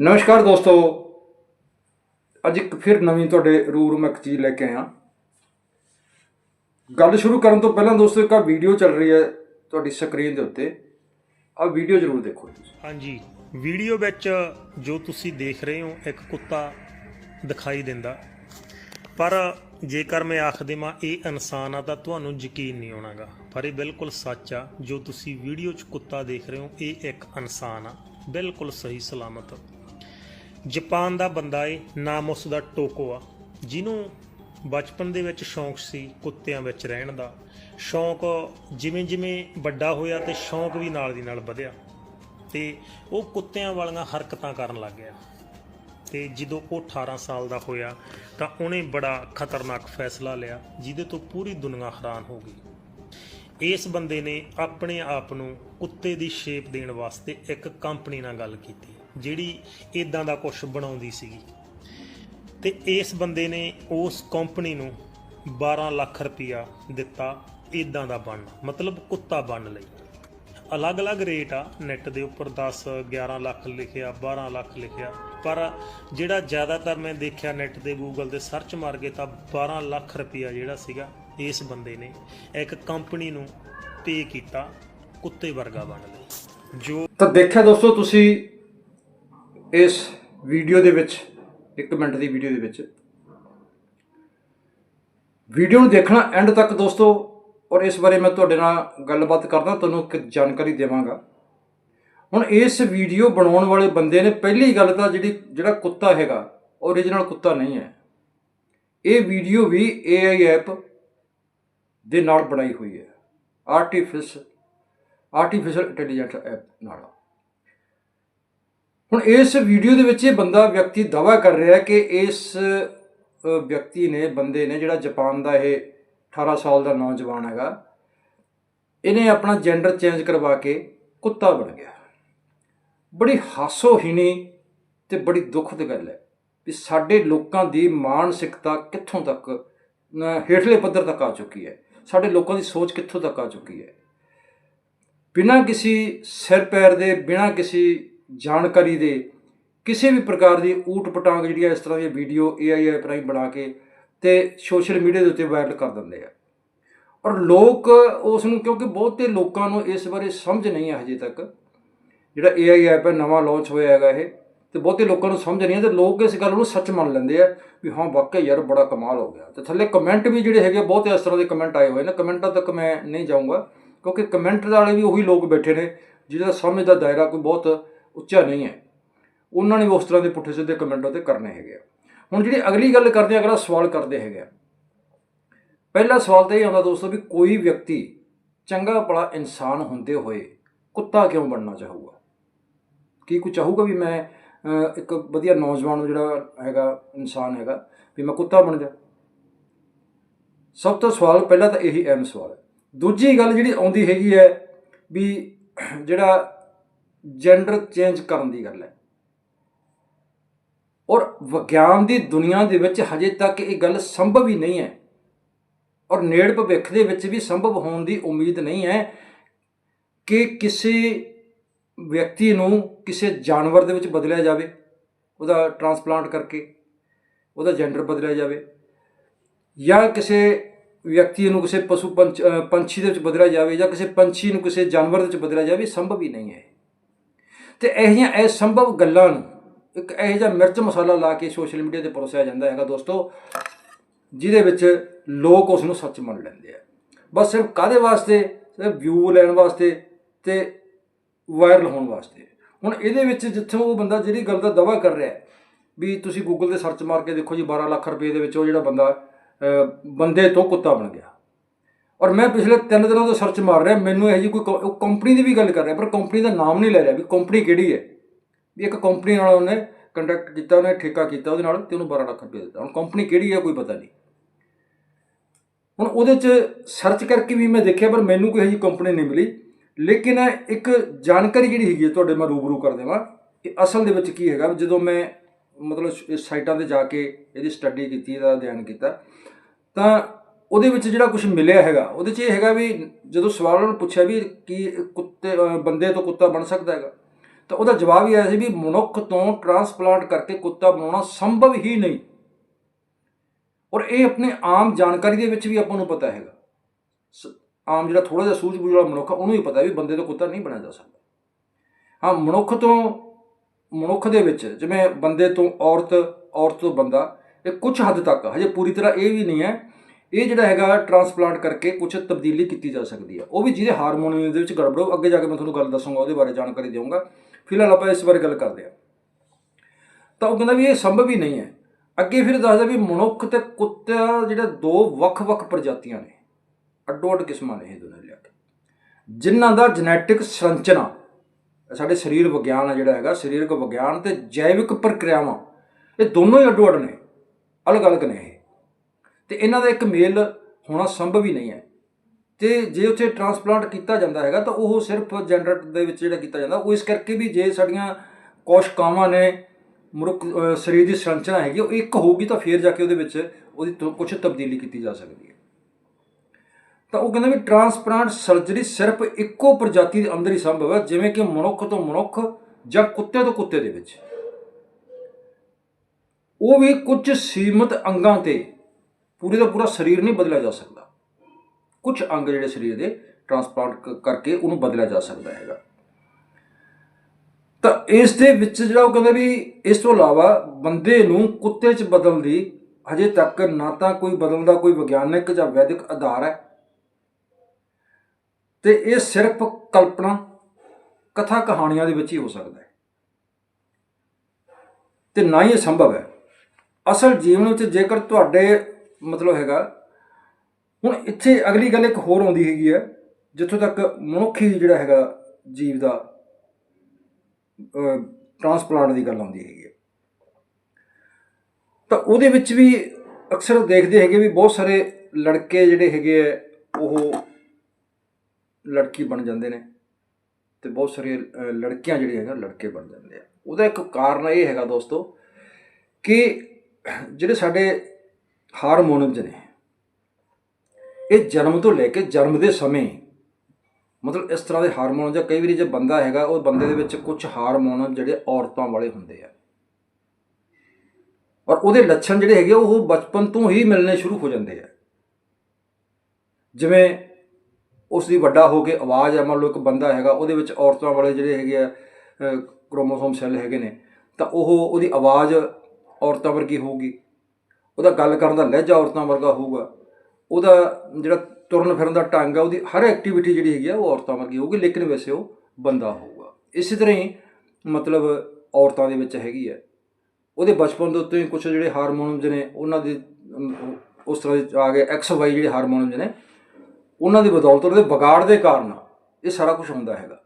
ਨਮਸਕਾਰ ਦੋਸਤੋ। ਅੱਜ ਇੱਕ ਫਿਰ ਨਵੀਂ ਤੁਹਾਡੇ ਰੂਬਰੂ ਮੈਂ ਇੱਕ ਚੀਜ਼ ਲੈ ਕੇ ਆਇਆ। ਗੱਲ ਸ਼ੁਰੂ ਕਰਨ ਤੋਂ ਪਹਿਲਾਂ ਦੋਸਤੋ, ਇੱਕ ਆ ਵੀਡੀਓ ਚੱਲ ਰਹੀ ਹੈ ਤੁਹਾਡੀ ਸਕਰੀਨ ਦੇ ਉੱਤੇ। ਆ ਵੀਡੀਓ ਜ਼ਰੂਰ ਦੇਖੋ ਤੁਸੀਂ। ਹਾਂਜੀ। ਵੀਡੀਓ ਵਿੱਚ ਜੋ ਤੁਸੀਂ ਦੇਖ ਰਹੇ ਹੋ, ਇੱਕ ਕੁੱਤਾ ਦਿਖਾਈ ਦਿੰਦਾ। ਪਰ ਜੇਕਰ ਮੈਂ ਆਖ ਦੇਵਾਂ, ਇਹ ਇਨਸਾਨ ਆ ਤਾਂ ਤੁਹਾਨੂੰ ਯਕੀਨ ਨਹੀਂ ਆਉਣਾਗਾ ਪਰ ਇਹ ਬਿਲਕੁਲ ਸੱਚ ਆ, ਜੋ ਤੁਸੀਂ ਵੀਡੀਓ 'ਚ ਕੁੱਤਾ ਦੇਖ ਰਹੇ ਹੋ, ਇਹ ਇੱਕ ਇਨਸਾਨ ਆ। ਬਿਲਕੁਲ ਸਹੀ ਸਲਾਮਤ। ਜਾਪਾਨ ਦਾ ਬੰਦਾ ਏ, ਨਾਮ ਉਸ ਦਾ ਟੋਕੋ ਆ ਜਿਹਨੂੰ ਬਚਪਨ ਦੇ ਵਿੱਚ ਸ਼ੌਂਕ ਸੀ ਕੁੱਤਿਆਂ ਵਿੱਚ ਰਹਿਣ ਦਾ। ਸ਼ੌਂਕ ਜਿਵੇਂ ਜਿਵੇਂ ਵੱਡਾ ਹੋਇਆ ਤੇ ਸ਼ੌਂਕ ਵੀ ਨਾਲ ਦੀ ਨਾਲ ਵਧਿਆ। ਤੇ ਉਹ ਕੁੱਤਿਆਂ ਵਾਲੀਆਂ ਹਰਕਤਾਂ ਕਰਨ ਲੱਗ ਗਿਆ। ਤੇ ਜਦੋਂ ਉਹ 18 ਸਾਲ ਦਾ ਹੋਇਆ ਤਾਂ ਉਹਨੇ ਬੜਾ ਖਤਰਨਾਕ ਫੈਸਲਾ ਲਿਆ, ਜਿਹਦੇ ਤੋਂ ਪੂਰੀ ਦੁਨੀਆ ਹੈਰਾਨ ਹੋ ਗਈ। ਇਸ ਬੰਦੇ ਨੇ ਆਪਣੇ ਆਪ ਨੂੰ ਕੁੱਤੇ ਦੀ ਸ਼ੇਪ ਦੇਣ ਵਾਸਤੇ ਇੱਕ ਕੰਪਨੀ ਨਾਲ ਗੱਲ ਕੀਤੀ, ਜਿਹੜੀ ਇਦਾਂ ਦਾ ਕੁਝ ਬਣਾਉਂਦੀ ਸੀਗੀ। ਤੇ ਇਸ ਬੰਦੇ ਨੇ ਉਸ ਕੰਪਨੀ ਨੂੰ 12 ਲੱਖ ਰੁਪਇਆ ਦਿੱਤਾ ਇਦਾਂ ਦਾ ਬਣ ਮਤਲਬ ਕੁੱਤਾ ਬਣਨ ਲਈ। ਅਲੱਗ-ਅਲੱਗ ਰੇਟ ਆ ਨੈਟ ਦੇ ਉੱਪਰ 10 11 ਲੱਖ ਲਿਖਿਆ 12 ਲੱਖ ਲਿਖਿਆ, ਪਰ ਜਿਹੜਾ ਜ਼ਿਆਦਾਤਰ ਮੈਂ ਦੇਖਿਆ ਨੈਟ ਤੇ ਗੂਗਲ ਤੇ ਸਰਚ ਮਾਰ ਕੇ ਤਾਂ 12 ਲੱਖ ਰੁਪਇਆ ਜਿਹੜਾ ਸੀਗਾ ਇਸ ਬੰਦੇ ਨੇ ਇੱਕ ਕੰਪਨੀ ਨੂੰ ਪੇ ਕੀਤਾ ਕੁੱਤੇ ਵਰਗਾ ਬਣਨ ਲਈ। ਜੋ ਤਾਂ ਦੇਖਿਆ ਦੋਸਤੋ, ਤੁਸੀਂ ਇਸ ਵੀਡੀਓ ਦੇ ਵਿੱਚ 1 ਮਿੰਟ ਦੀ ਵੀਡੀਓ ਦੇ ਵਿੱਚ, ਵੀਡੀਓ ਨੂੰ ਦੇਖਣਾ ਐਂਡ ਤੱਕ ਦੋਸਤੋ, ਔਰ ਇਸ ਬਾਰੇ ਮੈਂ ਤੁਹਾਡੇ ਨਾਲ ਗੱਲਬਾਤ ਕਰਦਾ, ਤੁਹਾਨੂੰ ਇੱਕ ਜਾਣਕਾਰੀ ਦੇਵਾਂਗਾ। ਹੁਣ ਇਸ ਵੀਡੀਓ ਬਣਾਉਣ ਵਾਲੇ ਬੰਦੇ ਨੇ ਪਹਿਲੀ ਗੱਲ ਤਾਂ ਜਿਹੜੀ, ਜਿਹੜਾ ਕੁੱਤਾ ਹੈਗਾ ਓਰੀਜਨਲ ਕੁੱਤਾ ਨਹੀਂ ਹੈ। ਇਹ ਵੀਡੀਓ ਵੀ AI ਐਪ ਦੇ ਨਾਲ ਬਣਾਈ ਹੋਈ ਹੈ। ਆਰਟੀਫਿਸ਼ਲ ਆਰਟੀਫੀਸ਼ੀਅਲ ਇੰਟੈਲੀਜੈਂਸ ਐਪ ਨਾਲ। ਹੁਣ ਇਸ ਵੀਡੀਓ ਦੇ ਵਿੱਚ ਇਹ ਬੰਦਾ, ਵਿਅਕਤੀ ਦਾਵਾ ਕਰ ਰਿਹਾ ਹੈ ਕਿ ਇਸ ਵਿਅਕਤੀ ਨੇ, ਬੰਦੇ ਨੇ ਜਿਹੜਾ ਜਾਪਾਨ ਦਾ ਇਹ 18 ਸਾਲ ਦਾ ਨੌਜਵਾਨ ਹੈਗਾ, ਇਹਨੇ ਆਪਣਾ ਜੈਂਡਰ ਚੇਂਜ ਕਰਵਾ ਕੇ ਕੁੱਤਾ ਬਣ ਗਿਆ। ਬੜੀ ਹਾਸੋਹੀਣੀ ਤੇ ਬੜੀ ਦੁੱਖ ਦੀ ਗੱਲ ਹੈ ਵੀ ਸਾਡੇ ਲੋਕਾਂ ਦੀ ਮਾਨਸਿਕਤਾ ਕਿੱਥੋਂ ਤੱਕ ਹੇਠਲੇ ਪੱਧਰ ਤੱਕ ਆ ਚੁੱਕੀ ਹੈ। ਸਾਡੇ ਲੋਕਾਂ ਦੀ ਸੋਚ ਕਿੱਥੋਂ ਤੱਕ ਆ ਚੁੱਕੀ ਹੈ? ਬਿਨਾਂ ਕਿਸੇ ਸਿਰ ਪੈਰ ਦੇ, ਬਿਨਾਂ ਕਿਸੇ ਜਾਣਕਾਰੀ ਦੇ, ਕਿਸੇ ਵੀ ਪ੍ਰਕਾਰ ਦੀ ਊਟ ਪਟਾਂਗ ਜਿਹੜੀਆਂ ਇਸ ਤਰ੍ਹਾਂ ਦੀਆਂ ਵੀਡੀਓ AI ਐਪ ਰਾਹੀਂ ਬਣਾ ਕੇ ਤੇ ਸੋਸ਼ਲ ਮੀਡੀਆ ਦੇ ਉੱਤੇ ਵਾਇਰਲ ਕਰ ਦਿੰਦੇ ਆ। ਔਰ ਲੋਕ ਉਸ ਨੂੰ ਕਿਉਂਕਿ ਬਹੁਤੇ ਲੋਕਾਂ ਨੂੰ ਇਸ ਬਾਰੇ ਸਮਝ ਨਹੀਂ ਹੈ ਹਜੇ ਤੱਕ, ਜਿਹੜਾ AI ਐਪ ਹੈ, ਨਵਾਂ ਲਾਂਚ ਹੋਇਆ ਹੈਗਾ ਇਹ ਤੇ ਬਹੁਤੇ ਲੋਕਾਂ ਨੂੰ ਸਮਝ ਨਹੀਂ ਹੈ ਤੇ ਲੋਕ ਇਸ ਗੱਲ ਨੂੰ ਸੱਚ ਮੰਨ ਲੈਂਦੇ ਆ ਵੀ ਹਾਂ, ਵਾਕਈ ਯਾਰ ਬੜਾ ਕਮਾਲ ਹੋ ਗਿਆ। ਤੇ ਥੱਲੇ ਕਮੈਂਟ ਵੀ ਜਿਹੜੇ ਹੈਗੇ ਬਹੁਤੇ ਇਸ ਤਰ੍ਹਾਂ ਦੇ ਕਮੈਂਟ ਆਏ ਹੋਏ ਨੇ। ਕਮੈਂਟਾਂ ਤੱਕ ਮੈਂ ਨਹੀਂ ਜਾਊਂਗਾ, ਕਿਉਂਕਿ ਕਮੈਂਟ ਵਾਲੇ ਵੀ ਉਹੀ ਲੋਕ ਬੈਠੇ ਨੇ, ਜਿਹਦਾ ਸਮਝ ਦਾ ਦਾਇਰਾ ਕੋਈ ਬਹੁਤ ਉੱਚਾ ਨਹੀਂ ਹੈ। ਉਹਨਾਂ ਨੇ ਵੀ ਉਸ ਤਰ੍ਹਾਂ ਦੇ ਪੁੱਠੇ ਸਿੱਧੇ ਕਮੈਂਟ ਉਹਤੇ ਕਰਨੇ ਹੈਗੇ ਆ। ਹੁਣ ਜਿਹੜੀ ਅਗਲੀ ਗੱਲ ਕਰਦੇ ਆ, ਅਗਲਾ ਸਵਾਲ ਕਰਦੇ ਹੈਗੇ ਆ। ਪਹਿਲਾ ਸਵਾਲ ਤਾਂ ਇਹ ਆਉਂਦਾ ਦੋਸਤੋ ਵੀ ਕੋਈ ਵਿਅਕਤੀ ਚੰਗਾ ਭਲਾ ਇਨਸਾਨ ਹੁੰਦੇ ਹੋਏ ਕੁੱਤਾ ਕਿਉਂ ਬਣਨਾ ਚਾਹੂਗਾ? ਕੀ ਕੋਈ ਚਾਹੂਗਾ ਵੀ ਮੈਂ ਇੱਕ ਵਧੀਆ ਨੌਜਵਾਨ ਜਿਹੜਾ ਹੈਗਾ ਇਨਸਾਨ ਹੈਗਾ ਵੀ ਮੈਂ ਕੁੱਤਾ ਬਣ ਜਾ। ਸਭ ਤੋਂ ਸਵਾਲ ਪਹਿਲਾਂ ਤਾਂ ਇਹੀ ਅਹਿਮ ਸਵਾਲ ਹੈ। ਦੂਜੀ ਗੱਲ ਜਿਹੜੀ ਆਉਂਦੀ ਹੈਗੀ ਹੈ ਵੀ ਜਿਹੜਾ ਜੈਂਡਰ ਚੇਂਜ ਕਰਨ ਦੀ ਗੱਲ ਹੈ। ਔਰ ਵਿਗਿਆਨ ਦੀ ਦੁਨੀਆ ਦੇ ਵਿੱਚ ਹਜੇ ਤੱਕ ਇਹ ਗੱਲ ਸੰਭਵ ਹੀ ਨਹੀਂ ਹੈ। ਔਰ ਨੇੜ ਭਵਿੱਖ ਦੇ ਵਿੱਚ ਵੀ ਸੰਭਵ ਹੋਣ ਦੀ ਉਮੀਦ ਨਹੀਂ ਹੈ ਕਿ ਕਿਸੇ ਵਿਅਕਤੀ ਨੂੰ ਕਿਸੇ ਜਾਨਵਰ ਦੇ ਵਿੱਚ ਬਦਲਿਆ ਜਾਵੇ, ਉਹਦਾ ਟਰਾਂਸਪਲਾਂਟ ਕਰਕੇ, ਉਹਦਾ ਜੈਂਡਰ ਬਦਲਿਆ ਜਾਵੇ ਜਾਂ ਕਿਸੇ ਵਿਅਕਤੀ ਨੂੰ ਕਿਸੇ ਪਸ਼ੂ ਪੰਛ- ਪੰਛੀ ਦੇ ਵਿੱਚ ਬਦਲਿਆ ਜਾਵੇ ਜਾਂ ਕਿਸੇ ਪੰਛੀ ਨੂੰ ਕਿਸੇ ਜਾਨਵਰ ਦੇ ਵਿੱਚ ਬਦਲਿਆ ਜਾਵੇ ਸੰਭਵ ਹੀ ਨਹੀਂ ਹੈ। ਤੇ ਇਹ ਜਿਹੀਆਂ ਅਸੰਭਵ ਗੱਲਾਂ ਨੂੰ। ਇੱਕ ਇਹੋ ਜਿਹਾ ਮਿਰਚ ਮਸਾਲਾ ਲਾ ਕੇ ਸੋਸ਼ਲ ਮੀਡੀਆ ਤੇ ਪਰੋਸਿਆ ਜਾਂਦਾ ਹੈਗਾ ਦੋਸਤੋ, ਜਿਹਦੇ ਵਿੱਚ ਲੋਕ ਉਸ ਨੂੰ ਸੱਚ ਮੰਨ ਲੈਂਦੇ ਆ। ਬਸ ਸਿਰਫ ਕਾਦੇ ਵਾਸਤੇ? ਸਿਰਫ ਵਿਊ ਲੈਣ ਵਾਸਤੇ ਤੇ ਵਾਇਰਲ ਹੋਣ ਵਾਸਤੇ। ਹੁਣ ਇਹਦੇ ਵਿੱਚ ਜਿੱਥੋਂ ਉਹ ਬੰਦਾ ਜਿਹੜੀ ਗੱਲ ਦਾ ਦਾਵਾ ਕਰ ਰਿਹਾ ਵੀ ਤੁਸੀਂ ਗੂਗਲ ਤੇ ਸਰਚ ਮਾਰ ਕੇ ਦੇਖੋ ਜੀ 12 ਲੱਖ ਰੁਪਏ ਦੇ ਵਿੱਚ ਉਹ ਜਿਹੜਾ ਬੰਦਾ ਬੰਦੇ ਤੋਂ ਕੁੱਤਾ ਬਣ ਗਿਆ। ਔਰ ਮੈਂ ਪਿਛਲੇ 3 ਦਿਨਾਂ ਤੋਂ ਸਰਚ ਮਾਰ ਰਿਹਾ, ਮੈਨੂੰ ਇਹ ਜੀ ਕੋਈ ਕੰਪਨੀ ਦੀ ਵੀ ਗੱਲ ਕਰ ਰਿਹਾ, ਪਰ ਕੰਪਨੀ ਦਾ ਨਾਮ ਨਹੀਂ ਲੈ ਰਿਹਾ ਵੀ ਕੰਪਨੀ ਕਿਹੜੀ ਹੈ। ਵੀ ਇੱਕ ਕੰਪਨੀ ਨਾਲ ਉਹਨੇ ਕੰਟੈਕਟ ਕੀਤਾ, ਉਹਨੇ ਠੇਕਾ ਕੀਤਾ ਉਹਦੇ ਨਾਲ ਤੇ ਉਹਨੂੰ 12 ਲੱਖ ਰੁਪਏ ਦਿੱਤਾ। ਹੁਣ ਕੰਪਨੀ ਕਿਹੜੀ ਹੈ ਕੋਈ ਪਤਾ ਨਹੀਂ। ਹੁਣ ਉਹਦੇ 'ਚ ਸਰਚ ਕਰਕੇ ਵੀ ਮੈਂ ਦੇਖਿਆ, ਪਰ ਮੈਨੂੰ ਕੋਈ ਇਹੋ ਜਿਹੀ ਕੰਪਨੀ ਨਹੀਂ ਮਿਲੀ। ਲੇਕਿਨ ਇੱਕ ਜਾਣਕਾਰੀ ਜਿਹੜੀ ਹੈਗੀ ਹੈ ਤੁਹਾਡੇ ਮੈਂ ਰੂਬਰੂ ਕਰ ਦੇਵਾਂ ਕਿ ਅਸਲ ਦੇ ਵਿੱਚ ਕੀ ਹੈਗਾ ਵੀ ਜਦੋਂ ਮੈਂ ਮਤਲਬ ਇਸ ਸਾਈਟਾਂ ਤੇ ਜਾ ਕੇ ਇਹਦੀ ਸਟੱਡੀ ਕੀਤੀ, ਇਹਦਾ ਅਧਿਐਨ ਕੀਤਾ, ਤਾਂ ਉਹਦੇ ਵਿੱਚ ਜਿਹੜਾ ਕੁਝ ਮਿਲਿਆ ਹੈਗਾ, ਉਹਦੇ 'ਚ ਇਹ ਹੈਗਾ ਵੀ ਜਦੋਂ ਸਵਾਲ ਉਹਨਾਂ ਨੂੰ ਪੁੱਛਿਆ ਵੀ ਕੀ ਕੁੱਤੇ ਬੰਦੇ ਤੋਂ ਕੁੱਤਾ ਬਣ ਸਕਦਾ ਹੈਗਾ, ਤਾਂ ਉਹਦਾ ਜਵਾਬ ਇਹ ਆਇਆ ਸੀ ਵੀ ਮਨੁੱਖ ਤੋਂ ਟਰਾਂਸਪਲਾਂਟ ਕਰਕੇ ਕੁੱਤਾ ਬਣਾਉਣਾ ਸੰਭਵ ਹੀ ਨਹੀਂ। ਔਰ ਇਹ ਆਪਣੇ ਆਮ ਜਾਣਕਾਰੀ ਦੇ ਵਿੱਚ ਵੀ ਆਪਾਂ ਨੂੰ ਪਤਾ ਹੈਗਾ। ਸ- ਆਮ ਜਿਹੜਾ ਥੋੜਾ ਜਿਹਾ ਸੂਝ-ਬੂਝ ਵਾਲਾ ਮਨੁੱਖ ਆ, ਉਹਨੂੰ ਹੀ ਪਤਾ ਵੀ ਬੰਦੇ ਤੋਂ ਕੁੱਤਾ ਨਹੀਂ ਬਣਿਆ ਜਾ ਸਕਦਾ। ਹਾਂ ਮਨੁੱਖ ਤੋਂ ਮਨੁੱਖ ਦੇ ਵਿੱਚ ਜਿਵੇਂ ਬੰਦੇ ਤੋਂ ਔਰਤ ਔਰਤ ਤੋਂ ਬੰਦਾ ਇਹ ਕੁਝ ਹੱਦ ਤੱਕ ਹਜੇ ਪੂਰੀ ਤਰ੍ਹਾਂ ਇਹ ਵੀ ਨਹੀਂ ਹੈ। ਇਹ ਜਿਹੜਾ ਹੈਗਾ ਟਰਾਂਸਪਲਾਂਟ ਕਰਕੇ ਕੁਝ ਤਬਦੀਲੀ ਕੀਤੀ ਜਾ ਸਕਦੀ ਹੈ। ਉਹ ਵੀ ਜਿਹਦੇ ਹਾਰਮੋਨ ਦੇ ਵਿੱਚ ਗੜਬੜੋ ਅੱਗੇ ਜਾ ਕੇ ਮੈਂ ਤੁਹਾਨੂੰ ਗੱਲ ਦੱਸੂਗਾ ਉਹਦੇ ਬਾਰੇ ਜਾਣਕਾਰੀ ਦੇਵਾਂਗਾ। ਫਿਲਹਾਲ ਆਪਾਂ ਇਸ ਬਾਰੇ ਗੱਲ ਕਰਦੇ ਹਾਂ। ਤਾਂ ਉਹ ਕਹਿੰਦਾ ਵੀ ਇਹ ਸੰਭਵ ਹੀ ਨਹੀਂ ਹੈ। ਅੱਗੇ ਫਿਰ ਦੱਸਦਾ ਵੀ ਮਨੁੱਖ ਤੇ ਕੁੱਤਾ ਜਿਹੜਾ ਦੋ ਵੱਖ-ਵੱਖ ਪ੍ਰਜਾਤੀਆਂ ਨੇ। ਅੱਡੋ-ਅੱਡ ਕਿਸਮਾਂ ਨੇ ਇਹ ਦੋਨੇ ਲਿਆ ਕੇ ਜਿਨ੍ਹਾਂ ਦਾ ਜੈਨੇਟਿਕ ਸੰਰਚਨਾ ਸਾਡੇ ਸਰੀਰ ਵਿਗਿਆਨ ਆ ਜਿਹੜਾ ਹੈਗਾ, ਸਰੀਰਕ ਵਿਗਿਆਨ ਤੇ ਜੈਵਿਕ ਪ੍ਰਕਿਰਿਆਵਾਂ, ਇਹ ਦੋਨੋਂ ਹੀ ਅੱਡੋ-ਅੱਡ ਨੇ, ਅਲੱਗ-ਅਲੱਗ ਨੇ ਇਹ। ਤੇ ਇਹਨਾਂ ਦਾ ਇੱਕ ਮੇਲ ਹੋਣਾ ਸੰਭਵ ਹੀ ਨਹੀਂ ਹੈ। ਤੇ ਜੇ ਉੱਥੇ ਟਰਾਂਸਪਲਾਂਟ ਕੀਤਾ ਜਾਂਦਾ ਹੈਗਾ, ਤਾਂ ਉਹ ਸਿਰਫ ਜੈਂਡਰ ਦੇ ਵਿੱਚ ਜਿਹੜਾ ਕੀਤਾ ਜਾਂਦਾ, ਉਹ ਇਸ ਕਰਕੇ ਵੀ ਜੇ ਸਾਡੀਆਂ ਕੋਸ਼ਕਾਵਾਂ ਨੇ, ਮਨੁੱਖ ਸਰੀਰ ਦੀ ਸੰਰਚਨਾ ਹੈਗੀ, ਉਹ ਇੱਕ ਹੋਊਗੀ ਤਾਂ ਫੇਰ ਜਾ ਕੇ ਉਹਦੇ ਵਿੱਚ ਉਹਦੀ ਕੁਝ ਤਬਦੀਲੀ ਕੀਤੀ ਜਾ ਸਕਦੀ ਹੈ। ਤਾਂ ਉਹ ਕਹਿੰਦਾ ਵੀ ਟਰਾਂਸਪਲਾਂਟ ਸਰਜਰੀ ਸਿਰਫ ਇੱਕੋ ਪ੍ਰਜਾਤੀ ਦੇ ਅੰਦਰ ਹੀ ਸੰਭਵ ਹੈ, ਜਿਵੇਂ ਕਿ ਮਨੁੱਖ ਤੋਂ ਮਨੁੱਖ ਜਾਂ ਕੁੱਤੇ ਤੋਂ ਕੁੱਤੇ ਦੇ ਵਿੱਚ। ਉਹ ਵੀ ਕੁਝ ਸੀਮਤ ਅੰਗਾਂ ਤੇ ਪੂਰੇ ਦਾ ਪੂਰਾ ਸਰੀਰ ਨਹੀਂ ਬਦਲਿਆ ਜਾ ਸਕਦਾ। ਕੁਝ ਅੰਗ ਜਿਹੜੇ ਸਰੀਰ ਦੇ ਟਰਾਂਸਪਲਾਂਟ ਕਰਕੇ ਉਹਨੂੰ ਬਦਲਿਆ ਜਾ ਸਕਦਾ ਹੈਗਾ। ਤਾਂ ਇਸ ਦੇ ਵਿੱਚ ਜਿਹੜਾ ਉਹ ਕਹਿੰਦਾ ਵੀ ਇਸ ਤੋਂ ਇਲਾਵਾ ਬੰਦੇ ਨੂੰ ਕੁੱਤੇ 'ਚ ਬਦਲਣ ਦੀ ਹਜੇ ਤੱਕ ਨਾ ਤਾਂ ਕੋਈ ਬਦਲਣ ਦਾ ਕੋਈ ਵਿਗਿਆਨਕ ਜਾਂ ਵੈਦਿਕ ਆਧਾਰ ਹੈ ਤੇ ਇਹ ਸਿਰਫ ਕਲਪਨਾ, ਕਥਾ ਕਹਾਣੀਆਂ ਦੇ ਵਿੱਚ ਹੀ ਹੋ ਸਕਦਾ ਹੈ। ਤੇ ਨਾ ਹੀ ਇਹ ਸੰਭਵ ਹੈ। ਅਸਲ ਜੀਵਨ ਵਿੱਚ ਜੇਕਰ ਤੁਹਾਡੇ ਮਤਲਬ ਹੈਗਾ, ਹੁਣ ਇੱਥੇ ਅਗਲੀ ਗੱਲ ਇੱਕ ਹੋਰ ਆਉਂਦੀ ਹੈਗੀ ਹੈ, ਜਿੱਥੋਂ ਤੱਕ ਮਨੁੱਖੀ ਜਿਹੜਾ ਹੈਗਾ ਜੀਵ ਦਾ ਟਰਾਂਸਪਲਾਂਟ ਦੀ ਗੱਲ ਆਉਂਦੀ ਹੈਗੀ ਹੈ। ਤਾਂ ਉਹਦੇ ਵਿੱਚ ਵੀ ਅਕਸਰ ਦੇਖਦੇ ਹੈਗੇ ਵੀ ਬਹੁਤ ਸਾਰੇ ਲੜਕੇ ਜਿਹੜੇ ਹੈਗੇ ਆ ਉਹ ਲੜਕੀ ਬਣ ਜਾਂਦੇ ਨੇ ਤੇ ਬਹੁਤ ਸਾਰੀਆਂ ਲੜਕੀਆਂ ਜਿਹੜੀਆਂ ਹੈਗਾ ਲੜਕੇ ਬਣ ਜਾਂਦੇ ਆ। ਉਹਦਾ ਇੱਕ ਕਾਰਨ ਇਹ ਹੈਗਾ ਦੋਸਤੋ ਕਿ ਜਿਹੜੇ ਸਾਡੇ ਹਾਰਮੋਨਸ ਨੇ ਇਹ ਜਨਮ ਤੋਂ ਲੈ ਕੇ ਜਨਮ ਦੇ ਸਮੇਂ ਮਤਲਬ ਇਸ ਤਰ੍ਹਾਂ ਦੇ ਹਾਰਮੋਨ ਜਾਂ ਕਈ ਵਾਰੀ ਜੇ ਬੰਦਾ ਹੈਗਾ ਉਹ ਬੰਦੇ ਦੇ ਵਿੱਚ ਕੁਝ ਹਾਰਮੋਨ ਜਿਹੜੇ ਔਰਤਾਂ ਵਾਲੇ ਹੁੰਦੇ ਆ। ਔਰ ਉਹਦੇ ਲੱਛਣ ਜਿਹੜੇ ਹੈਗੇ ਆ, ਉਹ ਬਚਪਨ ਤੋਂ ਹੀ ਮਿਲਣੇ ਸ਼ੁਰੂ ਹੋ ਜਾਂਦੇ ਆ। ਜਿਵੇਂ ਉਸ ਦੀ ਵੱਡਾ ਹੋ ਕੇ ਆਵਾਜ਼ ਹੈ ਮੰਨ ਲਓ ਇੱਕ ਬੰਦਾ ਹੈਗਾ, ਉਹਦੇ ਵਿੱਚ ਔਰਤਾਂ ਵਾਲੇ ਜਿਹੜੇ ਹੈਗੇ ਆ ਕ੍ਰੋਮੋਸੋਮ ਸੈੱਲ ਹੈਗੇ ਨੇ, ਤਾਂ ਉਹ ਉਹਦੀ ਆਵਾਜ਼ ਔਰਤਾਂ ਵਰਗੀ ਹੋਊਗੀ। ਉਹਦਾ ਗੱਲ ਕਰਨ ਦਾ ਲਹਿਜਾ ਔਰਤਾਂ ਵਰਗਾ ਹੋਊਗਾ। ਉਹਦਾ ਜਿਹੜਾ ਤੁਰਨ ਫਿਰਨ ਦਾ ਢੰਗ ਆ, ਉਹਦੀ ਹਰ ਐਕਟੀਵਿਟੀ ਜਿਹੜੀ ਹੈਗੀ ਆ, ਉਹ ਔਰਤਾਂ ਵਰਗੀ ਹੋਊਗੀ, ਲੇਕਿਨ ਵੈਸੇ ਉਹ ਬੰਦਾ ਹੋਊਗਾ। ਇਸੇ ਤਰ੍ਹਾਂ ਹੀ ਮਤਲਬ ਔਰਤਾਂ ਦੇ ਵਿੱਚ ਹੈਗੀ ਹੈ ਉਹਦੇ ਬਚਪਨ ਦੇ ਉੱਤੇ ਹੀ ਕੁਝ ਜਿਹੜੇ ਹਾਰਮੋਨਸ ਨੇ, ਉਹਨਾਂ ਦੇ ਉਸ ਤਰ੍ਹਾਂ ਆ ਗਏ ਐਕਸ ਵਾਈ ਜਿਹੜੇ ਹਾਰਮੋਨਸ ਨੇ ਉਹਨਾਂ ਦੀ ਬਦੌਲਤ ਦੇ ਵਿਗਾੜ ਦੇ ਕਾਰਨ ਇਹ ਸਾਰਾ ਕੁਝ ਹੁੰਦਾ ਹੈਗਾ।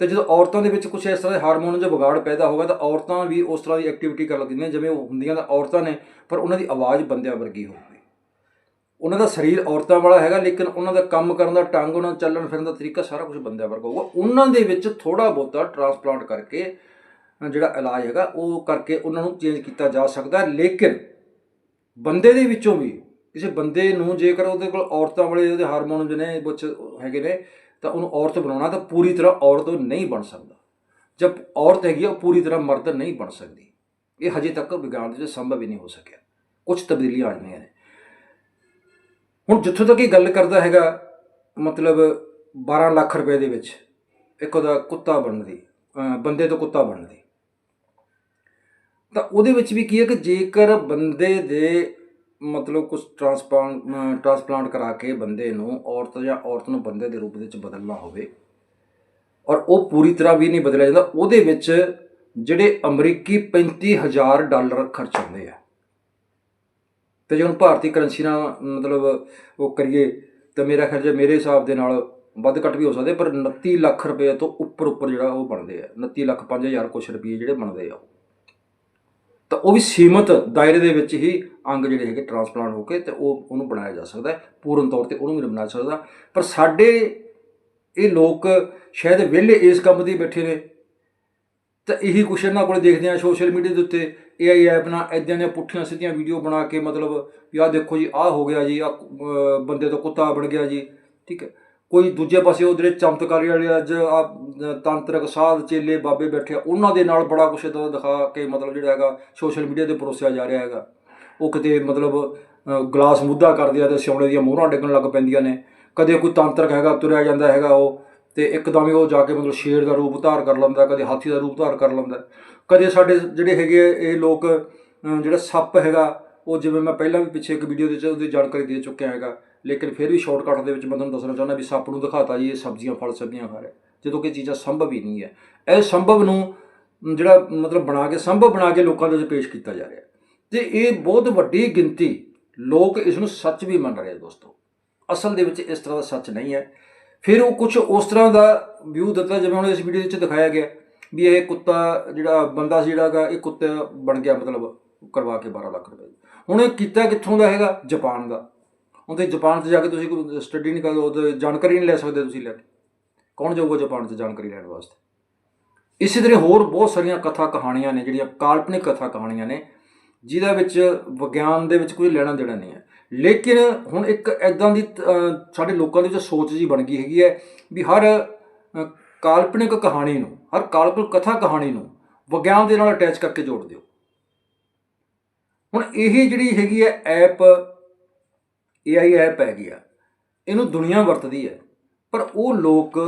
ਤੇ ਜਦੋਂ ਔਰਤਾਂ ਦੇ ਵਿੱਚ ਕੁਝ ਇਸ ਤਰ੍ਹਾਂ ਦੇ ਹਾਰਮੋਨ ਜਾਂ ਵਿਗਾੜ ਪੈਦਾ ਹੋਗਾ ਤਾਂ ਔਰਤਾਂ ਵੀ ਉਸ ਤਰ੍ਹਾਂ ਦੀ ਐਕਟੀਵਿਟੀ ਕਰਨ ਲੱਗਦੀਆਂ ਜਿਵੇਂ ਉਹ ਹੁੰਦੀਆਂ ਤਾਂ ਔਰਤਾਂ ਨੇ, ਪਰ ਉਹਨਾਂ ਦੀ ਆਵਾਜ਼ ਬੰਦਿਆਂ ਵਰਗੀ ਹੋਊਗੀ। ਉਹਨਾਂ ਦਾ ਸਰੀਰ ਔਰਤਾਂ ਵਾਲਾ ਹੈਗਾ, ਲੇਕਿਨ ਉਹਨਾਂ ਦਾ ਕੰਮ ਕਰਨ ਦਾ ਢੰਗ, ਉਹਨਾਂ ਚੱਲਣ ਫਿਰਨ ਦਾ ਤਰੀਕਾ ਸਾਰਾ ਕੁਝ ਬੰਦਿਆਂ ਵਰਗਾ ਹੋਊਗਾ। ਉਹਨਾਂ ਦੇ ਵਿੱਚ ਥੋੜਾ ਬਹੁਤਾ ਟਰਾਂਸਪਲਾਂਟ ਕਰਕੇ, ਜਿਹੜਾ ਇਲਾਜ ਹੈਗਾ, ਉਹ ਕਰਕੇ ਉਹਨਾਂ ਨੂੰ ਚੇਂਜ ਕੀਤਾ ਜਾ ਸਕਦਾ ਲੇਕਿਨ ਬੰਦੇ ਦੇ ਵਿੱਚੋਂ ਵੀ ਕਿਸੇ ਬੰਦੇ ਨੂੰ ਜੇਕਰ ਉਹਦੇ ਕੋਲ ਔਰਤਾਂ ਵਾਲੇ ਉਹਦੇ ਹਾਰਮੋਨ ਜਿਹਨੇ ਵਿੱਚ ਹੈਗੇ ਨੇ ਤਾਂ ਉਹਨੂੰ ਔਰਤ ਬਣਾਉਣਾ ਤਾਂ ਪੂਰੀ ਤਰ੍ਹਾਂ ਔਰਤ ਨਹੀਂ ਬਣ ਸਕਦਾ। ਜਦ ਔਰਤ ਹੈਗੀ ਆ, ਉਹ ਪੂਰੀ ਤਰ੍ਹਾਂ ਮਰਦ ਨਹੀਂ ਬਣ ਸਕਦੀ। ਇਹ ਹਜੇ ਤੱਕ ਵਿਗਿਆਨ ਦੇ ਵਿੱਚ ਸੰਭਵ ਹੀ ਨਹੀਂ ਹੋ ਸਕਿਆ। ਕੁਝ ਤਬਦੀਲੀਆਂ ਆਈਆਂ ਨੇ। ਹੁਣ ਜਿੱਥੋਂ ਤੱਕ ਇਹ ਗੱਲ ਕਰਦਾ ਹੈਗਾ ਮਤਲਬ 12 ਲੱਖ ਰੁਪਏ ਦੇ ਵਿੱਚ ਇੱਕ ਉਹਦਾ ਕੁੱਤਾ ਬਣਨ ਦੀ ਬੰਦੇ ਤੋਂ ਕੁੱਤਾ ਬਣਨ ਦੀ ਤਾਂ ਉਹਦੇ ਵਿੱਚ ਵੀ ਕੀ ਹੈ ਕਿ ਜੇਕਰ ਬੰਦੇ ਦੇ ਮਤਲਬ ਕੁਛ ਟ੍ਰਾਂਸਪਲਾਂਟ ਟਰਾਂਸਪਲਾਂਟ ਕਰਾ ਕੇ ਬੰਦੇ ਨੂੰ ਔਰਤ ਜਾਂ ਔਰਤ ਨੂੰ ਬੰਦੇ ਦੇ ਰੂਪ ਵਿੱਚ ਬਦਲਣਾ ਹੋਵੇ ਔਰ ਉਹ ਪੂਰੀ ਤਰ੍ਹਾਂ ਵੀ ਨਹੀਂ ਬਦਲਿਆ ਜਾਂਦਾ, ਉਹਦੇ ਵਿੱਚ ਜਿਹੜੇ ਅਮਰੀਕੀ 35000 ਡਾਲਰ ਖਰਚ ਹੁੰਦੇ ਆ ਤੇ ਜੇ ਹੁਣ ਭਾਰਤੀ ਕਰੰਸੀ ਨਾਲ ਮਤਲਬ ਉਹ ਕਰੀਏ, ਤਾਂ ਮੇਰਾ ਖਰਚਾ ਮੇਰੇ ਹਿਸਾਬ ਦੇ ਨਾਲ ਵੱਧ ਘੱਟ ਵੀ ਹੋ ਸਕਦੇ, ਪਰ 29 ਲੱਖ ਰੁਪਏ ਤੋਂ ਉੱਪਰ ਉੱਪਰ ਜਿਹੜਾ ਉਹ ਬਣਦੇ ਆ 29 ਲੱਖ 5000 ਕੁਛ ਰੁਪਏ ਜਿਹੜੇ ਬਣਦੇ ਆ ਉਹ। ਤਾਂ ਉਹ ਵੀ ਸੀਮਤ ਦਾਇਰੇ ਦੇ ਵਿੱਚ ਹੀ ਅੰਗ ਜਿਹੜੇ ਹੈਗੇ ਟ੍ਰਾਂਸਪਲਾਂਟ ਹੋ ਕੇ ਤੇ ਉਹ ਉਹਨੂੰ ਬਣਾਇਆ ਜਾ ਸਕਦਾ ਹੈ, ਪੂਰਨ ਤੌਰ ਤੇ ਉਹਨੂੰ ਵੀ ਨਹੀਂ ਬਣਾ ਸਕਦਾ। ਪਰ ਸਾਡੇ ਇਹ ਲੋਕ ਸ਼ਾਇਦ ਵਿਹਲੇ ਇਸ ਕੰਮ ਦੀ ਬੈਠੇ ਨੇ। ਤਾਂ ਇਹੀ ਕੁਛ ਇਹਨਾਂ ਕੋਲ ਦੇਖਦੇ ਆ ਸੋਸ਼ਲ ਮੀਡੀਆ ਦੇ ਉੱਤੇ। AI ਐਪ ਨਾਲ ਐਦਾਂ ਦੀਆਂ ਪੁੱਠੀਆਂ ਸਿੱਧੀਆਂ ਵੀਡੀਓ ਬਣਾ ਕੇ ਮਤਲਬ ਵੀ ਆਹ ਦੇਖੋ ਜੀ, ਆਹ ਹੋ ਗਿਆ ਜੀ ਆ ਬੰਦੇ ਤੋਂ ਕੁੱਤਾ ਬਣ ਗਿਆ ਜੀ, ਠੀਕ ਹੈ। ਕੋਈ ਦੂਜੇ ਪਾਸੇ ਉਹ ਜਿਹੜੇ ਚਮਤਕਾਰੀ ਵਾਲੇ ਅੱਜ ਆ ਤੰਤਰਕ ਸਾਧ ਚੇਲੇ ਬਾਬੇ ਬੈਠੇ ਆ, ਉਹਨਾਂ ਦੇ ਨਾਲ ਬੜਾ ਕੁਛ ਇਦਾਂ ਦਿਖਾ ਕੇ ਮਤਲਬ ਜਿਹੜਾ ਹੈਗਾ ਸੋਸ਼ਲ ਮੀਡੀਆ ਤੇ ਪਰੋਸਿਆ ਜਾ ਰਿਹਾ ਹੈਗਾ। ਉਹ ਕਿਤੇ ਮਤਲਬ ਗਲਾਸ ਮੁੱਦਾ ਕਰਦੇ ਆ ਤੇ ਸਿਉਣੇ ਦੀਆਂ ਮੋਹਰਾਂ ਡਿੱਗਣ ਲੱਗ ਪੈਂਦੀਆਂ ਨੇ। ਕਦੇ ਕੋਈ ਤਾਂਤਰਕ ਹੈਗਾ, ਤੁਰਿਆ ਜਾਂਦਾ ਹੈਗਾ ਉਹ, ਤੇ ਇੱਕਦਮ ਹੀ ਉਹ ਜਾ ਕੇ ਮਤਲਬ ਸ਼ੇਰ ਦਾ ਰੂਪ ਧਾਰ ਕਰ ਲੈਂਦਾ, ਕਦੇ ਹਾਥੀ ਦਾ ਰੂਪ ਧਾਰ ਕਰ ਲੈਂਦਾ। ਕਦੇ ਸਾਡੇ ਜਿਹੜੇ ਹੈਗੇ ਇਹ ਲੋਕ ਜਿਹੜਾ ਸੱਪ ਹੈਗਾ, ਉਹ ਜਿਵੇਂ ਮੈਂ ਪਹਿਲਾਂ ਵੀ ਪਿੱਛੇ ਇੱਕ ਵੀਡੀਓ ਦੇ ਵਿੱਚ ਉਹਦੀ ਜਾਣਕਾਰੀ ਦੇ ਚੁੱਕਿਆ ਹੈਗਾ। ਲੇਕਿਨ ਫਿਰ ਵੀ ਸ਼ਾਰਟਕਟ ਦੇ ਵਿੱਚ ਮੈਂ ਤੁਹਾਨੂੰ ਦੱਸਣਾ ਚਾਹੁੰਦਾ ਵੀ ਸੱਪ ਨੂੰ ਦਿਖਾਤਾ ਜੀ, ਇਹ ਸਬਜ਼ੀਆਂ, ਫਲ ਸਬਜ਼ੀਆਂ ਖਾ ਰਿਹਾ। ਜਦੋਂ ਕਿ ਚੀਜ਼ਾਂ ਸੰਭਵ ਹੀ ਨਹੀਂ ਹੈ। ਇਹ ਸੰਭਵ ਨੂੰ ਜਿਹੜਾ ਮਤਲਬ ਬਣਾ ਕੇ, ਸੰਭਵ ਬਣਾ ਕੇ ਲੋਕਾਂ ਦੇ ਵਿੱਚ ਪੇਸ਼ ਕੀਤਾ ਜਾ ਰਿਹਾ ਤੇ ਇਹ ਬਹੁਤ ਵੱਡੀ ਗਿਣਤੀ ਲੋਕ ਇਸ ਨੂੰ ਸੱਚ ਵੀ ਮੰਨ ਰਹੇ ਦੋਸਤੋ। ਅਸਲ ਦੇ ਵਿੱਚ ਇਸ ਤਰ੍ਹਾਂ ਦਾ ਸੱਚ ਨਹੀਂ ਹੈ। ਫਿਰ ਉਹ ਕੁਝ ਉਸ ਤਰ੍ਹਾਂ ਦਾ ਵਿਊ ਦਿੱਤਾ ਜਿਵੇਂ ਹੁਣ ਇਸ ਵੀਡੀਓ ਵਿੱਚ ਦਿਖਾਇਆ ਗਿਆ ਵੀ ਇਹ ਕੁੱਤਾ ਜਿਹੜਾ ਬੰਦਾ ਸੀ ਜਿਹੜਾ ਗਾ ਇਹ ਕੁੱਤਾ ਬਣ ਗਿਆ ਮਤਲਬ ਕਰਵਾ ਕੇ 12 ਲੱਖ ਰੁਪਏ। ਹੁਣ ਇਹ ਕੀਤਾ ਕਿੱਥੋਂ ਦਾ ਹੈਗਾ? ਜਾਪਾਨ ਦਾ। ਹੁਣ ਤੇ ਜਾਪਾਨ 'ਚ ਜਾ ਕੇ ਤੁਸੀਂ ਕੋਈ ਸਟੱਡੀ ਨਹੀਂ ਕਰਦੇ ਉਹਦੇ ਜਾਣਕਾਰੀ ਨਹੀਂ ਲੈ ਸਕਦੇ ਤੁਸੀਂ ਲੈ ਕੇ। ਕੌਣ ਜਾਊਗਾ ਜਾਪਾਨ 'ਚ ਜਾਣਕਾਰੀ ਲੈਣ ਵਾਸਤੇ? ਇਸੇ ਤਰ੍ਹਾਂ ਹੋਰ ਬਹੁਤ ਸਾਰੀਆਂ ਕਥਾ ਕਹਾਣੀਆਂ ਨੇ, ਜਿਹੜੀਆਂ ਕਾਲਪਨਿਕ ਕਥਾ ਕਹਾਣੀਆਂ ਨੇ, ਜਿਹਦੇ ਵਿੱਚ ਵਿਗਿਆਨ ਦੇ ਵਿੱਚ ਕੋਈ ਲੈਣਾ ਦੇਣਾ ਨਹੀਂ ਹੈ। ਲੇਕਿਨ ਹੁਣ ਇੱਕ ਐਦਾਂ ਦੀ ਸਾਡੇ ਲੋਕਾਂ ਦੇ ਵਿੱਚ ਸੋਚ ਜੀ ਬਣ ਗਈ ਹੈਗੀ ਹੈ ਵੀ ਹਰ ਕਾਲਪਨਿਕ ਕਹਾਣੀ ਨੂੰ, ਹਰ ਕਾਲਪਨਿਕ ਕਥਾ ਕਹਾਣੀ ਨੂੰ ਵਿਗਿਆਨ ਦੇ ਨਾਲ ਅਟੈਚ ਕਰਕੇ ਜੋੜ ਦਿਓ। ਹੁਣ ਇਹ ਜਿਹੜੀ ਹੈਗੀ ਹੈ ਐਪ AI ਐਪ ਹੈਗੀ ਆ। ਇਹਨੂੰ ਦੁਨੀਆ ਵਰਤਦੀ ਹੈ ਪਰ ਉਹ ਲੋਕ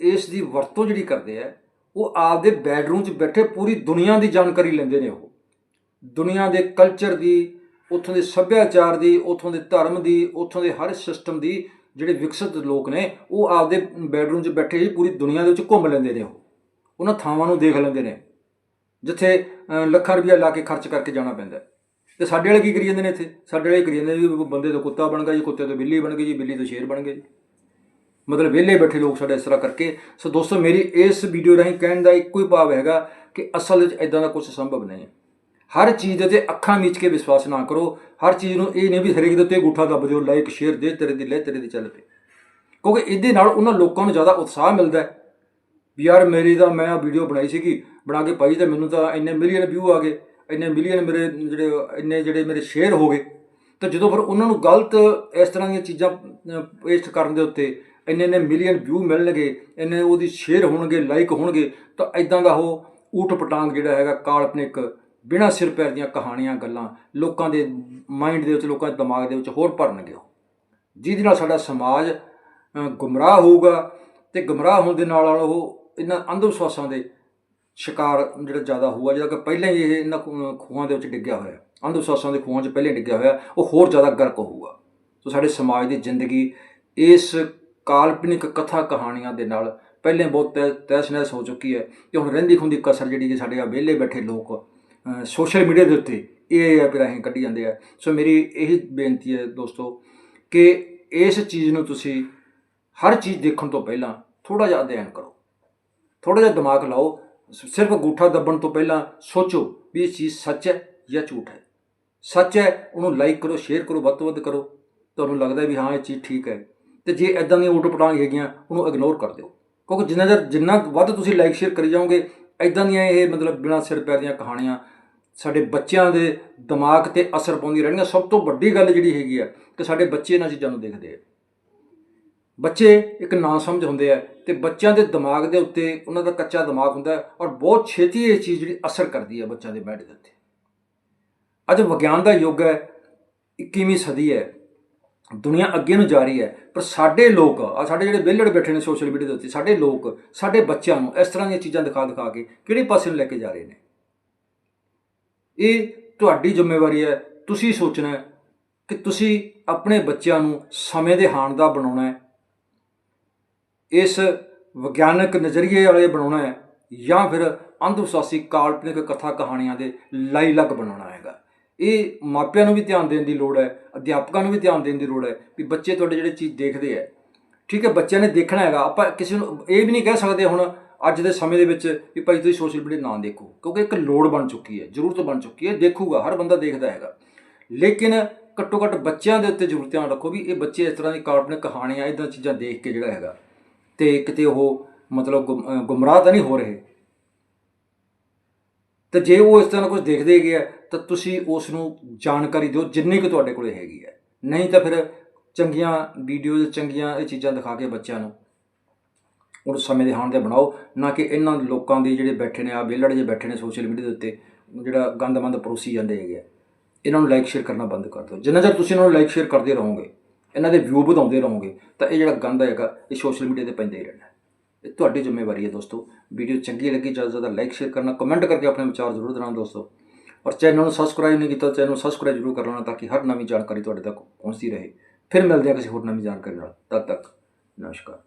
ਇਸ ਦੀ ਵਰਤੋਂ ਜਿਹੜੀ ਕਰਦੇ ਆ ਉਹ ਆਪਦੇ ਬੈਡਰੂਮ 'ਚ ਬੈਠੇ ਪੂਰੀ ਦੁਨੀਆ ਦੀ ਜਾਣਕਾਰੀ ਲੈਂਦੇ ਨੇ ਉਹ। ਦੁਨੀਆ ਦੇ ਕਲਚਰ ਦੀ, ਉੱਥੋਂ ਦੇ ਸੱਭਿਆਚਾਰ ਦੀ, ਉੱਥੋਂ ਦੇ ਧਰਮ ਦੀ, ਉੱਥੋਂ ਦੇ ਹਰ ਸਿਸਟਮ ਦੀ ਜਿਹੜੇ ਵਿਕਸਿਤ ਲੋਕ ਨੇ, ਉਹ ਆਪਦੇ ਬੈਡਰੂਮ 'ਚ ਬੈਠੇ ਹੀ ਪੂਰੀ ਦੁਨੀਆ ਦੇ ਵਿੱਚ ਘੁੰਮ ਲੈਂਦੇ ਨੇ ਉਹ। ਉਹਨਾਂ ਥਾਵਾਂ ਨੂੰ ਦੇਖ ਲੈਂਦੇ ਨੇ। ਜਿੱਥੇ ਲੱਖਾਂ ਰੁਪਇਆ ਲਾ ਕੇ ਖਰਚ ਕਰਕੇ ਜਾਣਾ ਪੈਂਦਾ। ਤੇ ਸਾਡੇ ਵਾਲੇ ਕੀ ਕਰੀ ਜਾਂਦੇ ਨੇ ਇੱਥੇ? ਸਾਡੇ ਵਾਲੇ ਕਰੀ ਜਾਂਦੇ ਨੇ ਵੀ ਬੰਦੇ ਤੋਂ ਕੁੱਤਾ ਬਣ ਗਿਆ ਜੀ, ਕੁੱਤੇ ਤੋਂ ਬਿੱਲੀ ਬਣ ਗਈ ਜੀ, ਬਿੱਲੀ ਤੋਂ ਸ਼ੇਰ ਬਣ ਗਏ ਜੀ। ਮਤਲਬ ਵਿਹਲੇ ਬੈਠੇ ਲੋਕ ਸਾਡੇ ਇਸ ਤਰ੍ਹਾਂ ਕਰਕੇ। ਸੋ ਦੋਸਤੋ, ਮੇਰੀ ਇਸ ਵੀਡੀਓ ਰਾਹੀਂ ਕਹਿਣ ਦਾ ਇੱਕੋ ਹੀ ਭਾਵ ਹੈਗਾ ਕਿ ਅਸਲ ਵਿੱਚ ਇਦਾਂ ਦਾ ਕੁਝ ਸੰਭਵ ਨਹੀਂ ਹੈ। ਹਰ ਚੀਜ਼ ਦੇ ਤੇ ਅੱਖਾਂ ਮੀਚ ਕੇ ਵਿਸ਼ਵਾਸ ਨਾ ਕਰੋ। ਹਰ ਚੀਜ਼ ਨੂੰ ਇਹ ਨਹੀਂ ਵੀ ਹਰੇਕ ਦੇ ਉੱਤੇ ਅੰਗੂਠਾ ਦੱਬ ਦਿਓ ਲਾਈਕ ਸ਼ੇਅਰ ਦੇ, ਤੇਰੇ ਦੀ ਲੈ, ਤੇਰੇ ਦੀ ਚੱਲ ਪਏ। ਕਿਉਂਕਿ ਇਹਦੇ ਨਾਲ ਉਹਨਾਂ ਲੋਕਾਂ ਨੂੰ ਜ਼ਿਆਦਾ ਉਤਸ਼ਾਹ ਮਿਲਦਾ ਹੈ। ਵੀ ਯਾਰ, ਮੇਰੀ ਤਾਂ ਮੈਂ ਆ ਵੀਡੀਓ ਬਣਾਈ ਸੀਗੀ, ਬਣਾ ਕੇ ਪਾਈ ਤਾਂ ਮੈਨੂੰ ਤਾਂ ਇੰਨੇ ਮਿਲੀਅਨ ਵਿਊ ਆ ਗਏ। ਇੰਨੇ ਮਿਲੀਅਨ ਮੇਰੇ ਜਿਹੜੇ, ਇੰਨੇ ਜਿਹੜੇ ਮੇਰੇ ਸ਼ੇਅਰ ਹੋ ਗਏ, ਤਾਂ ਜਦੋਂ ਫਿਰ ਉਹਨਾਂ ਨੂੰ ਗਲਤ, ਇਸ ਤਰ੍ਹਾਂ ਦੀਆਂ ਚੀਜ਼ਾਂ ਪੇਸਟ ਕਰਨ ਦੇ ਉੱਤੇ ਇੰਨੇ ਇੰਨੇ ਮਿਲੀਅਨ ਵਿਊ ਮਿਲਣਗੇ, ਇੰਨੇ ਉਹਦੀ ਸ਼ੇਅਰ ਹੋਣਗੇ ਲਾਈਕ ਹੋਣਗੇ, ਤਾਂ ਐਦਾਂ ਦਾ ਉਹ ਊਟ ਪਟਾਂਗ ਜਿਹੜਾ ਹੈਗਾ ਕਾਲਪਨਿਕ, ਬਿਨਾਂ ਸਿਰ ਪੈਰ ਦੀਆਂ ਕਹਾਣੀਆਂ, ਗੱਲਾਂ, ਲੋਕਾਂ ਦੇ ਮਾਈਂਡ ਦੇ ਵਿੱਚ, ਲੋਕਾਂ ਦੇ ਦਿਮਾਗ ਦੇ ਵਿੱਚ ਹੋਰ ਭਰਨਗੇ ਉਹ। ਜਿਹਦੇ ਨਾਲ ਸਾਡਾ ਸਮਾਜ ਗੁੰਮਰਾਹ ਹੋਊਗਾ, ਤੇ ਗੁੰਮਰਾਹ ਹੋਣ ਦੇ ਨਾਲ ਨਾਲ ਉਹ ਇਹਨਾਂ ਅੰਧ ਵਿਸ਼ਵਾਸਾਂ ਦੇ ਸ਼ਿਕਾਰ ਜਿਹੜਾ ਜ਼ਿਆਦਾ ਹੋਊਗਾ, ਜਿਹੜਾ ਕਿ ਪਹਿਲਾਂ ਹੀ ਇਹ ਇਹਨਾਂ ਖੂ- ਖੂਹਾਂ ਦੇ ਵਿੱਚ ਡਿੱਗਿਆ ਹੋਇਆ ਅੰਧ ਵਿਸ਼ਵਾਸਾਂ ਦੇ ਖੂਹਾਂ 'ਚ ਪਹਿਲਾਂ ਹੀ ਡਿੱਗਿਆ ਹੋਇਆ ਉਹ ਹੋਰ ਜ਼ਿਆਦਾ ਗਰਕ ਹੋਊਗਾ। ਸੋ ਸਾਡੇ ਸਮਾਜ ਦੀ ਜ਼ਿੰਦਗੀ ਇਸ ਕਾਲਪਨਿਕ ਕਥਾ ਕਹਾਣੀਆਂ ਦੇ ਨਾਲ ਪਹਿਲੇ ਬਹੁਤ ਤਹਿ- ਤਹਿਸ ਨਹਿਸ ਹੋ ਚੁੱਕੀ ਹੈ ਤੇ ਹੁਣ ਰਹਿੰਦੀ ਖੁੰਦੀ ਕਸਰ ਜਿਹੜੀ ਕਿ ਸਾਡੇ ਆ ਵਿਹਲੇ ਬੈਠੇ ਲੋਕ ਸੋਸ਼ਲ ਮੀਡੀਆ ਦੇ ਉੱਤੇ ਇਹ ਐਪ ਰਾਹੀਂ ਕੱਢੀ ਜਾਂਦੇ ਆ। ਸੋ ਮੇਰੀ ਇਹ ਬੇਨਤੀ ਹੈ ਦੋਸਤੋ ਕਿ ਇਸ ਚੀਜ਼ ਨੂੰ ਤੁਸੀਂ ਹਰ ਚੀਜ਼ ਦੇਖਣ ਤੋਂ ਪਹਿਲਾਂ ਥੋੜਾ ਜਿਹਾ ਅਧਿਐਨ ਕਰੋ। ਥੋੜਾ ਜਿਹਾ ਦਿਮਾਗ ਲਾਓ ਸਿਰਫ ਅੰਗੂਠਾ ਦੱਬਣ ਤੋਂ ਪਹਿਲਾਂ ਸੋਚੋ ਵੀ ਇਹ ਚੀਜ਼ ਸੱਚ ਹੈ ਜਾਂ ਝੂਠ ਹੈ। ਸੱਚ ਹੈ, ਉਹਨੂੰ ਲਾਈਕ ਕਰੋ ਸ਼ੇਅਰ ਕਰੋ, ਵੱਧ ਤੋਂ ਵੱਧ ਕਰੋ। ਤੁਹਾਨੂੰ ਲੱਗਦਾ ਵੀ ਹਾਂ, ਇਹ ਚੀਜ਼ ਠੀਕ ਹੈ। ਤੇ ਜੇ ਐਦਾਂ ਦੀਆਂ ਊਟ ਪਟਾਂਗ ਹੈਗੀਆਂ, ਉਹਨੂੰ ਇਗਨੋਰ ਕਰ ਦਿਓ। ਕਿਉਂਕਿ ਜਿੰਨਾ ਚਿਰ, ਜਿੰਨਾ ਵੱਧ ਤੁਸੀਂ ਲਾਈਕ ਸ਼ੇਅਰ ਕਰੀ ਜਾਓਗੇ ਐਦਾਂ ਦੀਆਂ ਇਹ ਮਤਲਬ ਬਿਨਾਂ ਸਿਰ ਪੈਰ ਦੀਆਂ ਕਹਾਣੀਆਂ ਸਾਡੇ ਬੱਚਿਆਂ ਦੇ ਦਿਮਾਗ ਤੇ ਅਸਰ ਪਾਉਂਦੀ ਰਹਿਣਗੀਆਂ। ਸਭ ਤੋਂ ਵੱਡੀ ਗੱਲ ਜਿਹੜੀ ਹੈਗੀ ਆ, ਕਿ ਸਾਡੇ ਬੱਚੇ ਇਹਨਾਂ ਚੀਜ਼ਾਂ ਨੂੰ ਦੇਖਦੇ ਆ। ਬੱਚੇ ਇੱਕ ਨਾ ਸਮਝ ਹੁੰਦੇ ਆ ਤੇ ਬੱਚਿਆਂ ਦੇ ਦਿਮਾਗ ਦੇ ਉੱਤੇ ਉਹਨਾਂ ਦਾ ਕੱਚਾ ਦਿਮਾਗ ਹੁੰਦਾ ਔਰ ਬਹੁਤ ਛੇਤੀ ਇਹ ਚੀਜ਼ ਜਿਹੜੀ ਅਸਰ ਕਰਦੀ ਹੈ ਬੱਚਿਆਂ ਦੇ ਮਾਈਂਡ ਦੇ ਉੱਤੇ। ਅੱਜ ਵਿਗਿਆਨ ਦਾ ਯੁੱਗ ਹੈ 21ਵੀਂ ਸਦੀ ਹੈ, ਦੁਨੀਆ ਅੱਗੇ ਨੂੰ ਜਾ ਰਹੀ ਹੈ, ਪਰ ਸਾਡੇ ਲੋਕ ਆ ਸਾਡੇ ਜਿਹੜੇ ਵਿਹਲੜ ਬੈਠੇ ਨੇ ਸੋਸ਼ਲ ਮੀਡੀਆ ਦੇ ਉੱਤੇ, ਸਾਡੇ ਲੋਕ, ਸਾਡੇ ਬੱਚਿਆਂ ਨੂੰ ਇਸ ਤਰ੍ਹਾਂ ਦੀਆਂ ਚੀਜ਼ਾਂ ਦਿਖਾ ਦਿਖਾ ਕੇ ਕਿਹੜੇ ਪਾਸੇ ਨੂੰ ਲੈ ਕੇ ਜਾ ਰਹੇ ਨੇ? ਇਹ ਤੁਹਾਡੀ ਜ਼ਿੰਮੇਵਾਰੀ ਹੈ, ਤੁਸੀਂ ਸੋਚਣਾ ਹੈ ਕਿ ਤੁਸੀਂ ਆਪਣੇ ਬੱਚਿਆਂ ਨੂੰ ਸਮੇਂ ਦੇ ਹਾਣ ਦਾ ਬਣਾਉਣਾ ਹੈ ਇਸ ਵਿਗਿਆਨਕ ਨਜ਼ਰੀਏ ਵਾਲੇ ਬਣਾਉਣਾ ਹੈ ਜਾਂ ਫਿਰ ਅੰਧ ਵਿਸ਼ਵਾਸੀ ਕਾਲਪਨਿਕ ਕਥਾ ਕਹਾਣੀਆਂ ਦੇ ਲਾਈ ਲੱਗ ਬਣਾਉਣਾ ਹੈਗਾ। ਇਹ ਮਾਪਿਆਂ ਨੂੰ ਵੀ ਧਿਆਨ ਦੇਣ ਦੀ ਲੋੜ ਹੈ, ਅਧਿਆਪਕਾਂ ਨੂੰ ਵੀ ਧਿਆਨ ਦੇਣ ਦੀ ਲੋੜ ਹੈ ਵੀ ਬੱਚੇ ਤੁਹਾਡੇ ਜਿਹੜੇ ਚੀਜ਼ ਦੇਖਦੇ ਆ ਠੀਕ ਹੈ, ਬੱਚਿਆਂ ਨੇ ਦੇਖਣਾ ਹੈਗਾ, ਆਪਾਂ ਕਿਸੇ ਨੂੰ ਇਹ ਵੀ ਨਹੀਂ ਕਹਿ ਸਕਦੇ ਹੁਣ ਅੱਜ ਦੇ ਸਮੇਂ ਦੇ ਵਿੱਚ ਵੀ ਭਾਈ ਤੁਸੀਂ ਸੋਸ਼ਲ ਮੀਡੀਆ ਨਾ ਦੇਖੋ, ਕਿਉਂਕਿ ਇੱਕ ਲੋੜ ਬਣ ਚੁੱਕੀ ਹੈ, ਜ਼ਰੂਰਤ ਬਣ ਚੁੱਕੀ ਹੈ, ਦੇਖੂਗਾ, ਹਰ ਬੰਦਾ ਦੇਖਦਾ ਹੈਗਾ। ਲੇਕਿਨ ਘੱਟੋ ਘੱਟ ਬੱਚਿਆਂ ਦੇ ਉੱਤੇ ਜ਼ਰੂਰ ਧਿਆਨ ਰੱਖੋ ਵੀ ਇਹ ਬੱਚੇ ਇਸ ਤਰ੍ਹਾਂ ਦੀ ਕਾਲਪਨਿਕ ਕਹਾਣੀਆਂ, ਇਦਾਂ ਚੀਜ਼ਾਂ ਦੇਖ ਕੇ ਜਿਹੜਾ ਹੈਗਾ ਤੇ ਕਿਤੇ ਉਹ ਮਤਲਬ ਗੁੰਮ- ਗੁੰਮਰਾਹ ਤਾਂ ਨਹੀਂ ਹੋ ਰਹੇ। ਤੇ ਜੇ ਉਹ ਇਸ ਤਰ੍ਹਾਂ ਕੁਝ ਦੇਖਦੇ ਹੈਗੇ ਆ, ਤਾਂ ਤੁਸੀਂ ਉਸ ਨੂੰ ਜਾਣਕਾਰੀ ਦਿਓ ਜਿੰਨੀ ਕੁ ਤੁਹਾਡੇ ਕੋਲੇ ਹੈਗੀ ਹੈ। ਨਹੀਂ ਤਾਂ ਫਿਰ ਚੰਗੀਆਂ ਵੀਡੀਓਜ਼ ਚੰਗੀਆਂ ਇਹ ਚੀਜ਼ਾਂ ਦਿਖਾ ਕੇ ਬੱਚਿਆਂ ਨੂੰ ਉਹ ਸਮੇਂ ਦੇ ਹਾਣ ਤੇ ਬਣਾਓ, ਨਾ ਕਿ ਇਹਨਾਂ ਲੋਕਾਂ ਦੇ ਜਿਹੜੇ ਬੈਠੇ ਨੇ ਆ ਵਿਹਲੜ ਜੇ ਬੈਠੇ ਨੇ ਸੋਸ਼ਲ ਮੀਡੀਆ ਦੇ ਉੱਤੇ, ਜਿਹੜਾ ਗੰਦਮੰਦ ਪਰੋਸੀ ਜਾਂਦੇ ਹੈਗੇ ਆ। ਇਹਨਾਂ ਨੂੰ ਲਾਈਕ ਸ਼ੇਅਰ ਕਰਨਾ ਬੰਦ ਕਰ ਦਿਓ। ਜਿੰਨਾ ਚਿਰ ਤੁਸੀਂ ਇਹਨਾਂ ਨੂੰ ਲਾਈਕ ਸ਼ੇਅਰ ਕਰਦੇ ਰਹੋਗੇ, ਇਹਨਾਂ ਦੇ ਵਿਊ ਵਧਾਉਂਦੇ ਰਹੋਗੇ ਤਾਂ ਇਹ ਜਿਹੜਾ ਗੰਦ ਹੈਗਾ, ਇਹ ਸੋਸ਼ਲ ਮੀਡੀਆ ਤੇ ਪੈਂਦਾ ਹੀ ਰਹਿਣਾ ਇਹ ਤੁਹਾਡੀ ਜ਼ਿੰਮੇਵਾਰੀ ਹੈ ਦੋਸਤੋ। ਵੀਡੀਓ ਚੰਗੀ ਲੱਗੀ ਜ਼ਿਆਦਾ ਤੋਂ ਜ਼ਿਆਦਾ ਲਾਈਕ ਸ਼ੇਅਰ ਕਰਨਾ ਕਮੈਂਟ ਕਰਕੇ ਆਪਣੇ ਵਿਚਾਰ ਜ਼ਰੂਰ ਦੇਣਾ ਦੋਸਤੋ। ਔਰ ਚੈਨਲ ਨੂੰ ਸਬਸਕ੍ਰਾਈਬ ਨਹੀਂ ਕੀਤਾ ਚੈਨਲ ਨੂੰ ਸਬਸਕ੍ਰਾਈਬ ਜ਼ਰੂਰ ਕਰ ਲੈਣਾ ਤਾਂ ਕਿ ਹਰ ਨਵੀਂ ਜਾਣਕਾਰੀ ਤੁਹਾਡੇ ਤੱਕ ਪਹੁੰਚਦੀ ਰਹੇ। ਫਿਰ ਮਿਲਦੇ ਹਾਂ ਕਿਸੇ ਹੋਰ ਨਵੀਂ ਜਾਣਕਾਰੀ ਨਾਲ। ਤਦ ਤੱਕ ਨਮਸਕਾਰ।